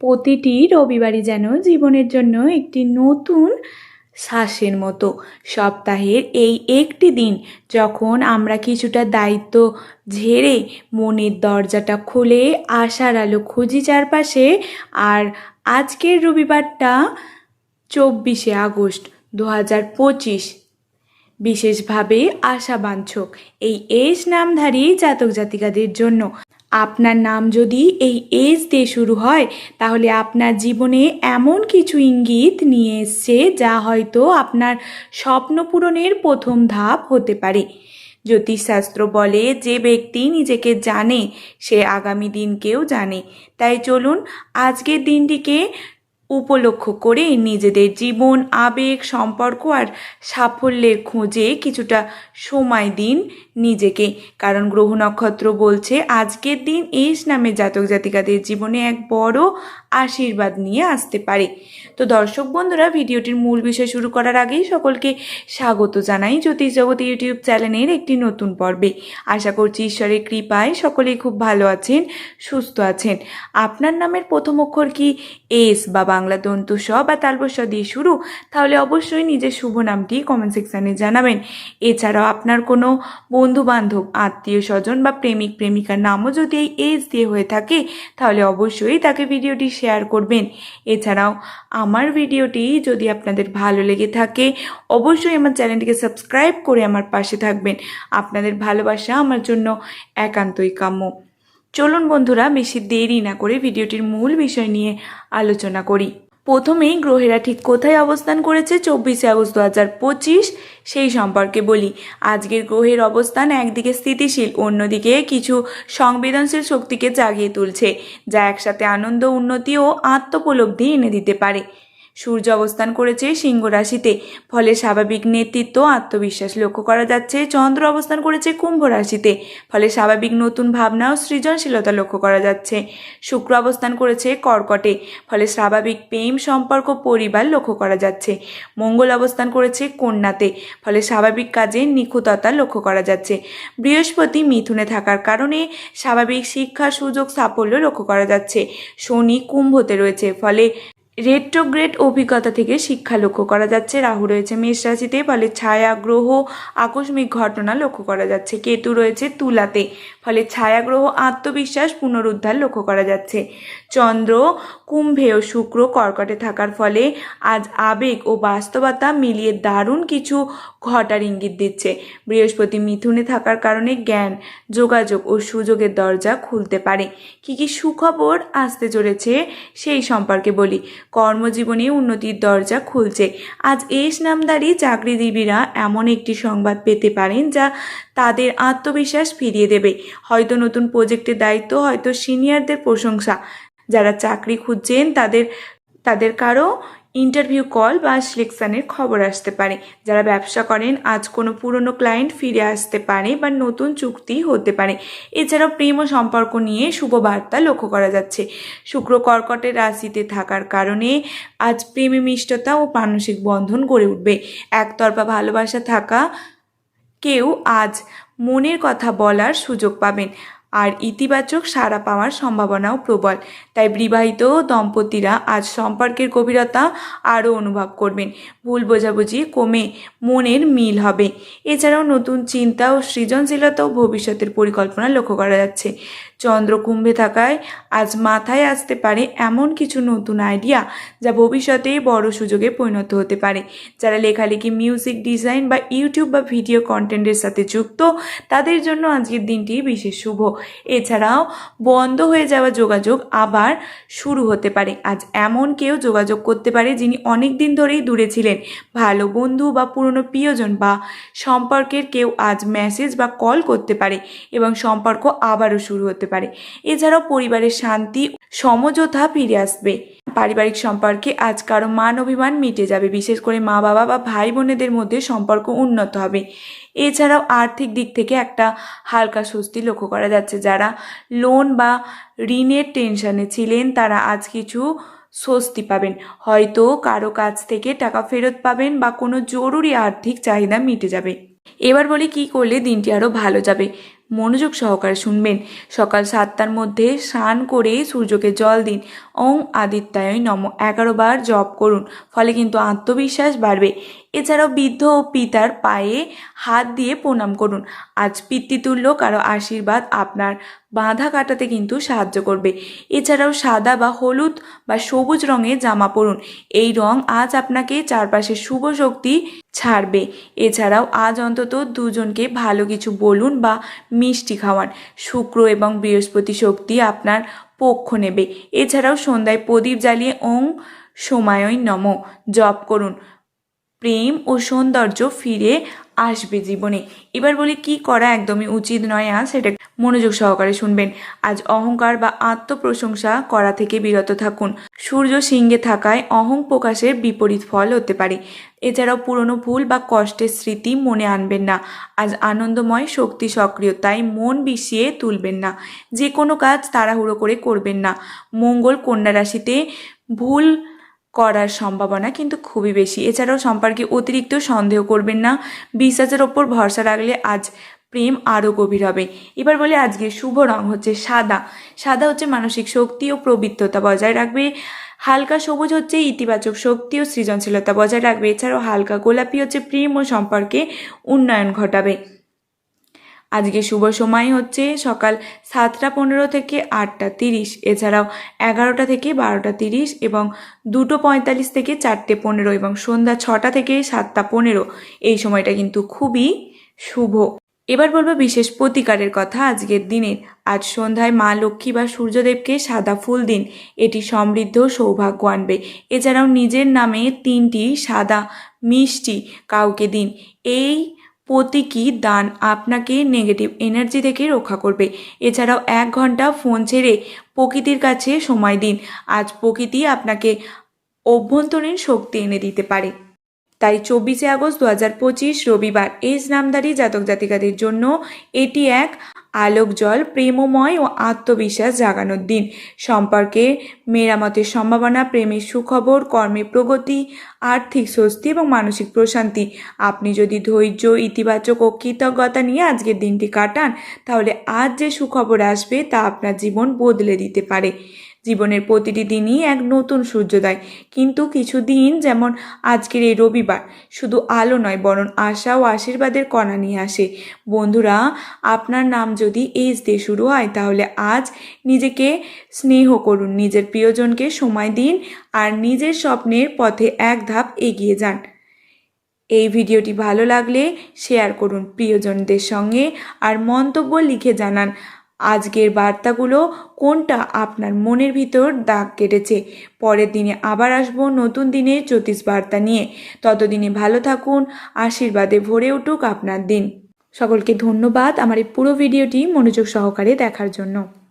প্রতিটি রবিবারই যেন জীবনের জন্য একটি নতুন শ্বাসের মতো। সপ্তাহের এই একটি দিন যখন আমরা কিছুটা দায়িত্ব ঝেড়ে মনের দরজাটা খুলে আশার আলো খুঁজি চারপাশে, আর আজকের রবিবারটা চব্বিশে আগস্ট দু হাজার পঁচিশ। বিশেষভাবে আশাবাঞ্ছক এই এস নামধারী জাতক জাতিকাদের জন্য আপনার নাম যদি এই এজ দিয়ে শুরু হয়, তাহলে আপনার জীবনে এমন কিছু ইঙ্গিত নিয়ে এসছে যা হয়তো আপনার স্বপ্ন পূরণের প্রথম ধাপ হতে পারে। জ্যোতিষশাস্ত্র বলে, যে ব্যক্তি নিজেকে জানে, সে আগামী দিনকেও জানে। তাই চলুন আজকের দিনটিকে উপলক্ষ করে নিজেদের জীবন, আবেগ, সম্পর্ক আর সাফল্যের খোঁজে কিছুটা সময় দিন। নিজেকে। কারণ গ্রহ নক্ষত্র বলছে, আজকের দিন এস নামে জাতক জাতিকাদের জীবনে এক বড় আশীর্বাদ নিয়ে আসতে পারে। তো দর্শক বন্ধুরা, ভিডিওটির মূল বিষয় শুরু করার আগেই সকলকে স্বাগত জানাই জ্যোতিষ ইউটিউব চ্যানেলের একটি নতুন পর্বে। আশা করছি ঈশ্বরের কৃপায় সকলেই খুব ভালো আছেন, সুস্থ আছেন। আপনার নামের প্রথম অক্ষর কি? এস বা বাংলা দন্তু স বা তালবস্য দিয়ে শুরু? তাহলে অবশ্যই নিজের শুভ নামটি কমেন্ট সেকশানে জানাবেন। এছাড়াও আপনার কোনো বন্ধু বান্ধব আত্মীয় স্বজন বা প্রেমিক প্রেমিকার নামও যদি এই এজ দিয়ে হয়ে থাকে, তাহলে অবশ্যই তাকে ভিডিওটি শেয়ার করবেন। এছাড়াও আমার ভিডিওটি যদি আপনাদের ভালো লেগে থাকে, অবশ্যই আমার চ্যানেলটিকে সাবস্ক্রাইব করে আমার পাশে থাকবেন। আপনাদের ভালোবাসা আমার জন্য একান্তই কাম্য। চলুন বন্ধুরা, বেশি দেরি না করে ভিডিওটির মূল বিষয় নিয়ে আলোচনা করি। প্রথমেই গ্রহেরা ঠিক কোথায় অবস্থান করেছে চব্বিশে আগস্ট দু হাজার পঁচিশ, সেই সম্পর্কে বলি। আজকের গ্রহের অবস্থান একদিকে স্থিতিশীল, অন্যদিকে কিছু সংবেদনশীল শক্তিকে জাগিয়ে তুলছে, যা একসাথে আনন্দ, উন্নতি ও আত্মপলব্ধি এনে দিতে পারে। সূর্য অবস্থান করেছে সিংহ রাশিতে। ফলে স্বাভাবিক নেতৃত্ব, আত্মবিশ্বাস লক্ষ্য করা যাচ্ছে, চন্দ্র অবস্থান করেছে কুম্ভ রাশিতে। ফলে স্বাভাবিক নতুন ভাবনা ও সৃজনশীলতা লক্ষ্য করা যাচ্ছে। শুক্র অবস্থান করেছে কর্কটে, ফলে স্বাভাবিক প্রেম, সম্পর্ক, পরিবার লক্ষ্য করা যাচ্ছে। মঙ্গল অবস্থান করেছে কন্যাতে, ফলে স্বাভাবিক কাজে নিখুঁততা লক্ষ্য করা যাচ্ছে। বৃহস্পতি মিথুনে থাকার কারণে স্বাভাবিক শিক্ষার সুযোগ সাফল্য লক্ষ্য করা যাচ্ছে। শনি কুম্ভতে রয়েছে, ফলে রেট্রোগ্রেড অভিজ্ঞতা থেকে শিক্ষা লক্ষ্য করা যাচ্ছে। রাহু রয়েছে মেষ রাশিতে, ফলে ছায়া, গ্রহ, আকস্মিক ঘটনা লক্ষ্য করা যাচ্ছে। কেতু রয়েছে তুলাতে। ফলে ছায়াগ্রহ আত্মবিশ্বাস পুনরুদ্ধার লক্ষ্য করা যাচ্ছে। চন্দ্র, কুম্ভে ও শুক্র কর্কটে থাকার ফলে আজ আবেগ ও বাস্তবতা মিলিয়ে দারুণ কিছু ঘটার ইঙ্গিত দিচ্ছে। বৃহস্পতি মিথুনে থাকার কারণে জ্ঞান, যোগাযোগ ও সুযোগের দরজা খুলতে পারে। কি কি সুখবর আসতে চলেছে সেই সম্পর্কে বলি। কর্মজীবনে উন্নতির দরজা খুলছে। আজ এস নামদারি চাকরিজীবীরা এমন একটি সংবাদ পেতে পারেন যা তাদের আত্মবিশ্বাস ফিরিয়ে দেবে। হয়তো নতুন প্রজেক্টের দায়িত্ব, হয়তো সিনিয়রদের প্রশংসা। যারা চাকরি খুঁজছেন, তাদের তাদের কারও ইন্টারভিউ কল বা সিলেকশানের খবর আসতে পারে। যারা ব্যবসা করেন, আজ কোনো পুরনো ক্লায়েন্ট ফিরে আসতে পারে বা নতুন চুক্তি হতে পারে। এছাড়াও প্রেম ও সম্পর্ক নিয়ে শুভ বার্তা লক্ষ্য করা যাচ্ছে। শুক্র কর্কটের রাশিতে থাকার কারণে আজ প্রেমে মিষ্টতা ও মানসিক বন্ধন গড়ে উঠবে। একতরফা ভালোবাসা থাকা কেউ আজ মনের কথা বলার সুযোগ পাবেন। আর ইতিবাচক সাড়া পাওয়ার সম্ভাবনাও প্রবল। তাই বিবাহিত দম্পতিরা আজ সম্পর্কের গভীরতা আরও অনুভব করবেন। ভুল বোঝাবুঝি কমে মনের মিল হবে। এছাড়াও নতুন চিন্তা ও সৃজনশীলতা ও ভবিষ্যতের পরিকল্পনা লক্ষ্য করা যাচ্ছে। চন্দ্র কুম্ভে থাকায় আজ মাথায় আসতে পারে এমন কিছু নতুন আইডিয়া যা ভবিষ্যতে বড় সুযোগে পরিণত হতে পারে। যারা লেখালেখি মিউজিক ডিজাইন বা ইউটিউব বা ভিডিও কন্টেন্টের সাথে যুক্ত, তাদের জন্য আজকের দিনটি বিশেষ শুভ। এছাড়াও বন্ধ হয়ে যাওয়া যোগাযোগ আবার শুরু হতে পারে। আজ এমন কেউ যোগাযোগ করতে পারে যিনি অনেক দিন ধরেই দূরে ছিলেন। ভালো বন্ধু বা পুরনো প্রিয়জন বা সম্পর্কের কেউ আজ মেসেজ বা কল করতে পারে এবং সম্পর্ক আবারও শুরু হতে পারে। এছাড়াও পরিবারের শান্তি, সমঝোতা ফিরে আসবে। পারিবারিক সম্পর্কে আজ কারও মান অভিমান মিটে যাবে। বিশেষ করে মা বাবা বা ভাই বোনেদের মধ্যে সম্পর্ক উন্নত হবে। এছাড়াও আর্থিক দিক থেকে একটা হালকা স্বস্তি লক্ষ্য করা যাচ্ছে। যারা লোন বা ঋণের টেনশনে ছিলেন, তারা আজ কিছু স্বস্তি পাবেন। হয়তো কারও কাছ থেকে টাকা ফেরত পাবেন বা কোনো জরুরি আর্থিক চাহিদা মিটে যাবে। এবার বলি কি করলে দিনটি আরও ভালো যাবে? মনোযোগ সহকারে শুনবেন। সকাল সাতটার মধ্যে স্নান করে সূর্যকে জল দিন। ওং আদিত্যায় নম। এগারো বার জপ করুন, ফলে কিন্তু আত্মবিশ্বাস বাড়বে। এছাড়াও বৃদ্ধ ও পিতার পায়ে হাত দিয়ে প্রণাম করুন। আজ পিতৃতুল্য কারও আশীর্বাদ আপনার বাঁধা কাটাতে কিন্তু সাহায্য করবে। এছাড়াও সাদা বা হলুদ বা সবুজ রঙের জামা পরুন। এই রং আজ আপনাকে চারপাশে শুভ শক্তি ছাড়বে। এছাড়াও আজ অন্তত দুজনকে ভালো কিছু বলুন বা মিষ্টি খাওয়ান। শুক্র এবং বৃহস্পতি শক্তি আপনার পক্ষ নেবে। এছাড়াও সন্ধ্যায় প্রদীপ জ্বালিয়ে ওং সময়ই নম। জপ করুন। প্রেম ও সৌন্দর্য ফিরে আসবে জীবনে। এবার বলি কি করা একদমই উচিত নয় আজ সেটা মনোযোগ সহকারে শুনবেন। আজ অহংকার বা আত্মপ্রশংসা করা থেকে বিরত থাকুন। সূর্য সিংহে থাকায় অহং প্রকাশের বিপরীত ফল হতে পারে। এছাড়াও পুরনো ভুল বা কষ্টের স্মৃতি মনে আনবেন না। আজ আনন্দময় শক্তি সক্রিয়, তাই মন বিষিয়ে তুলবেন না। যে কোনো কাজ তাড়াহুড়ো করে করবেন না। মঙ্গল কন্যা রাশিতে ভুল করার সম্ভাবনা কিন্তু খুবই বেশি। এছাড়াও সম্পর্কে অতিরিক্ত সন্দেহ করবেন না। বিশ্বাসের ওপর ভরসা রাখলে আজ প্রেম আরও গভীর হবে। এবার বলে আজকে শুভ রং হচ্ছে সাদা। সাদা হচ্ছে মানসিক শক্তি ও প্রবৃত্ততা বজায় রাখবে। হালকা সবুজ হচ্ছে ইতিবাচক শক্তি ও সৃজনশীলতা বজায় রাখবে। এছাড়াও হালকা গোলাপি হচ্ছে প্রেম ও সম্পর্কে উন্নয়ন ঘটাবে। আজকে শুভ সময় হচ্ছে সকাল সাতটা পনেরো থেকে আটটা তিরিশ। এছাড়াও এগারোটা থেকে বারোটা তিরিশ এবং দুটো পঁয়তাল্লিশ থেকে চারটে পনেরো এবং সন্ধ্যা ছটা থেকে সাতটা পনেরো। এই সময়টা কিন্তু খুবই শুভ। এবার বলব বিশেষ প্রতিকারের কথা আজকের দিনের। আজ সন্ধ্যায় মা লক্ষ্মী বা সূর্যদেবকে সাদা ফুল দিন। এটি সমৃদ্ধ সৌভাগ্য আনবে। এছাড়াও নিজের নামে তিনটি সাদা মিষ্টি কাউকে দিন। এই প্রতীকী দান আপনাকে নেগেটিভ এনার্জি থেকে রক্ষা করবে। এছাড়াও এক ঘণ্টা ফোন ছেড়ে প্রকৃতির কাছে সময় দিন। আজ প্রকৃতি আপনাকে অভ্যন্তরীণ শক্তি এনে দিতে পারে। তাই চব্বিশে আগস্ট দু হাজার পঁচিশ রবিবার এজ নামদারি জাতক জাতিকাদের জন্য এটি এক আলোক জল, প্রেমময় ও আত্মবিশ্বাস জাগানোর দিন। সম্পর্কে মেরামতের সম্ভাবনা, প্রেমের সুখবর, কর্মে প্রগতি, আর্থিক স্বস্তি এবং মানসিক প্রশান্তি। আপনি যদি ধৈর্য, ইতিবাচক ও কৃতজ্ঞতা নিয়ে আজকের দিনটি কাটান, তাহলে আজ যে সুখবর আসবে তা আপনার জীবন বদলে দিতে পারে। জীবনের প্রতিটি দিনই এক নতুন সূর্যোদয়। কিন্তু কিছু দিন যেমন আজকের এই রবিবার, শুধু আলো নয়, বরং আশা ও আশীর্বাদের কণা নিয়ে আসে। বন্ধুরা, আপনার নাম যদি এজ দিয়ে শুরু হয়, তাহলে আজ নিজেকে স্নেহ করুন, নিজের প্রিয়জনকে সময় দিন আর নিজের স্বপ্নের পথে এক ধাপ এগিয়ে যান। এই ভিডিওটি ভালো লাগলে শেয়ার করুন প্রিয়জনদের সঙ্গে আর মন্তব্য লিখে জানান। আজকের বার্তাগুলো কোনটা আপনার মনের ভিতর দাগ কেটেছে? পরের দিনে আবার আসব নতুন দিনে জ্যোতিষ বার্তা নিয়ে। ততদিনে ভালো থাকুন, আশীর্বাদে ভরে উঠুক আপনার দিন। সকলকে ধন্যবাদ আমার এই পুরো ভিডিওটি মনোযোগ সহকারে দেখার জন্য।